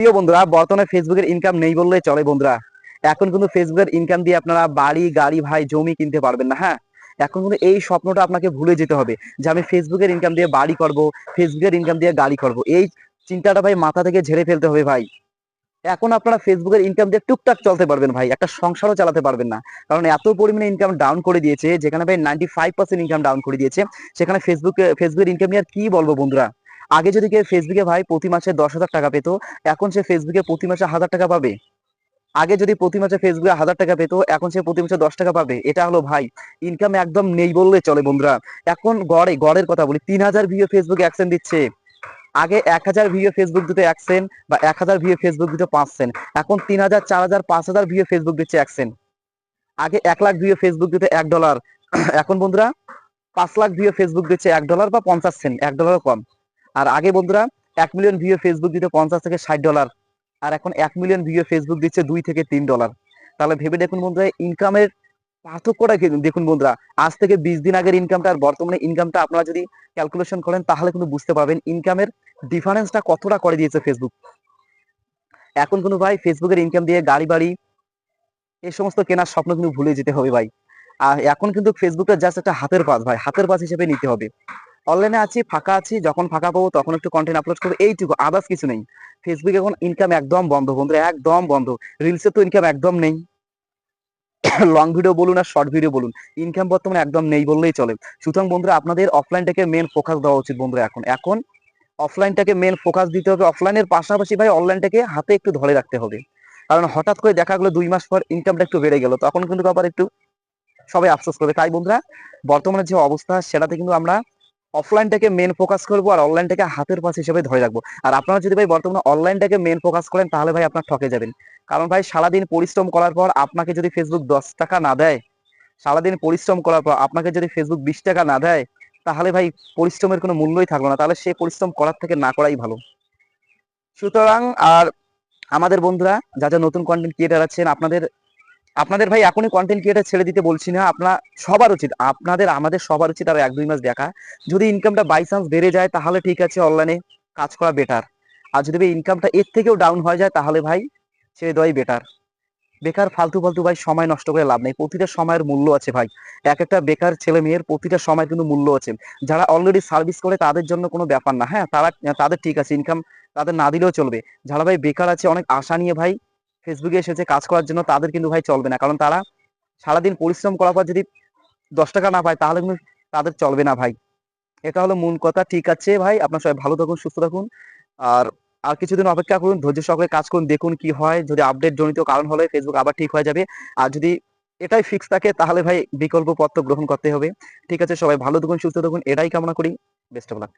প্রিয় বন্ধুরা, বর্তমানে ফেসবুকের ইনকাম নেই বললে চলে বন্ধুরা। এখন কিন্তু ফেসবুকের ইনকাম দিয়ে আপনারা বাড়ি, গাড়ি, ভাই, জমি কিনতে পারবেন না হ্যাঁ? এখন কিন্তু এই স্বপ্নটা আপনাকে ভুলে যেতে হবে যে আমি ফেসবুকের ইনকাম দিয়ে বাড়ি করব ফেসবুকের ইনকাম দিয়ে গাড়ি করব। এই চিন্তাটা ভাই মাথা থেকে ঝেড়ে ফেলতে হবে ভাই। এখন আপনারা ফেসবুকের ইনকাম দিয়ে টুকটাক চলতে পারবেন ভাই, একটা সংসারও চালাতে পারবেন না। কারণ এত পরিমাণে ইনকাম ডাউন করে দিয়েছে, যেখানে ভাই ninety five percent income down করে দিয়েছে, সেখানে ফেসবুকে ফেসবুকের ইনকাম নিয়ে আর কি বলব বন্ধুরা? আগে যদি কেউ ফেসবুকে ভাই প্রতি মাসে দশ হাজার টাকা পেতো, এখন সে ফেসবুকে প্রতি মাসে হাজার টাকা পাবে। আগে যদি প্রতি মাসে ফেসবুকে হাজার টাকা পেতো, এখন সে প্রতি মাসে দশ টাকা পাবে। এটা হলো ভাই ইনকাম একদম নেই বললে চলে বন্ধুরা। এখন গড়ে, গড়ের কথা বলি, তিন হাজার ভিডিও ফেসবুকে অ্যাকশন দিচ্ছে। আগে এক হাজার ভিডিও ফেসবুক দিতে এক সেন্ট বা এক হাজার ভিডিও ফেসবুক দিতে পাঁচ সেন্ট এখন তিন হাজার, চার হাজার, পাঁচ হাজার ভিডিও ফেসবুক দিচ্ছে এক সেন্ট আগে এক লাখ ভিডিও ফেসবুক দিতে এক ডলার এখন বন্ধুরা, পাঁচ লাখ ভিডিও ফেসবুক দিচ্ছে এক ডলার বা পঞ্চাশ সেন্ট এক ডলারও কম। আর আগে বন্ধুরা, এক মিলিয়ন ভিডিও ফেসবুক দিতে পঞ্চাশ থেকে ষাট ডলার আর এখন এক মিলিয়ন ভিডিও ফেসবুক দিচ্ছে দুই থেকে তিন ডলার তাহলে ভেবে দেখুন বন্ধুরা ইনকামের পার্থক্যটা দেখুন বন্ধুরা, আজ থেকে বিশ দিন আগের ইনকামটা আর বর্তমানে ইনকামটা আপনারা যদি ক্যালকুলেশন করেন, তাহলে কিন্তু বুঝতে পারবেন ইনকামের ডিফারেন্সটা কতটা করে দিয়েছে ফেসবুক এখন কিন্তু ভাই ফেসবুকের ইনকাম দিয়ে গাড়ি বাড়ি, এই সমস্ত কেনার স্বপ্ন কিন্তু ভুলে যেতে হবে ভাই। আর এখন কিন্তু ফেসবুকটা জাস্ট একটা হাতের পাস ভাই, হাতের পাস হিসেবে নিতে হবে। অনলাইনে আছি, ফাঁকা আছি, যখন ফাঁকা পাবো তখন একটু কন্টেন্ট আপলোড করব, এইটুকু আদার্স কিছু নেই। ফেসবুকে এখন ইনকাম একদম বন্ধ, বন্ধুরা, একদম বন্ধ। রিলসে তো ইনকাম একদম নেই। লং ভিডিও বলুন আর শর্ট ভিডিও বলুন ইনকাম বর্তমানে একদম নেই বললেই চলে। সুতরাং বন্ধুরা, আপনাদের অফলাইনটাকে মেন ফোকাস দেওয়া উচিত বন্ধুরা এখন। এখন অফলাইনটাকে মেন ফোকাস দিতে হবে। অফলাইনের পাশাপাশি ভাই অনলাইনটাকে হাতে একটু ধরে রাখতে হবে। কারণ হঠাৎ করে দেখা গেলো দুই মাস পর ইনকামটা একটু বেড়ে গেল, তখন কিন্তু আবার একটু সবাই আফসোস করবে। তাই বন্ধুরা, বর্তমানে যে অবস্থা সেটাতে কিন্তু আমরা অফলাইনটাকে মেন ফোকাস করব আর অনলাইনটাকে হাতের পাশ হিসেবে ধরে রাখব। আর আপনারা যদি ভাই বর্তমানে অনলাইনটাকে মেন ফোকাস করেন, তাহলে ভাই আপনার ঠকে যাবেন। কারণ ভাই সারাদিন পরিশ্রম করার পর আপনাকে যদি ফেসবুক দশ টাকা না দেয়, সারাদিন পরিশ্রম করার পর আপনাকে যদি ফেসবুক বিশ টাকা না দেয়, তাহলে ভাই পরিশ্রমের কোনো মূল্যই থাকল না। তাহলে সেই পরিশ্রম করার থেকে না করাই ভালো। সুতরাং আর আমাদের বন্ধুরা যা যা নতুন কন্টেন্ট ক্রিয়েটার আছেন, আপনাদের আপনাদের ভাই এখনই কন্টেন্ট ক্রিয়েটার ছেড়ে দিতে বলছি না, আপনার সবার উচিত, আপনাদের, আমাদের সবার উচিত আর এক দুই মাস দেখা। যদি ইনকামটা বাই চান্স বেড়ে যায়, তাহলে ঠিক আছে অনলাইনে কাজ করা বেটার আর যদি ভাই ইনকামটা এর থেকেও ডাউন হয়ে যায়, তাহলে ভাই ছেড়ে দেওয়াই বেটার বেকার, ফালতু ফালতু ভাই সময় নষ্ট করে লাভ নেই, প্রতিটা সময়ের মূল্য আছে ভাই। এক একটা বেকার ছেলে মেয়ের প্রতিটা সময় কিন্তু মূল্য আছে। যারা অলরেডি সার্ভিস করে, তাদের জন্য কোনো ব্যাপার না হ্যাঁ? তারা, তাদের ঠিক আছে ইনকাম তাদের না দিলেও চলবে। যারা ভাই বেকার আছে, অনেক আশা নিয়ে ভাই ফেসবুকে এসেছে, কাজ করার জন্য তাদের কিন্তু ভাই চলবে না। কারণ তারা সারাদিন পরিশ্রম করার পর যদি দশ টাকা না পায়, তাহলে কিন্তু তাদের চলবে না ভাই। এটা হলো মূল কথা। ঠিক আছে ভাই, আপনার সবাই ভালো থাকুন, সুস্থ থাকুন। আর আর কিছুদিন অপেক্ষা করুন, ধৈর্য সহকারে কাজ করুন, দেখুন কি হয়। যদি আপডেট জনিত কারণ হলে ফেসবুক আবার ঠিক হয়ে যাবে। আর যদি এটাই ফিক্স থাকে, তাহলে ভাই বিকল্প তো গ্রহণ করতে হবে। ঠিক আছে, সবাই ভালো থাকুন, সুস্থ থাকুন। এটাই কামনা করি। Best of luck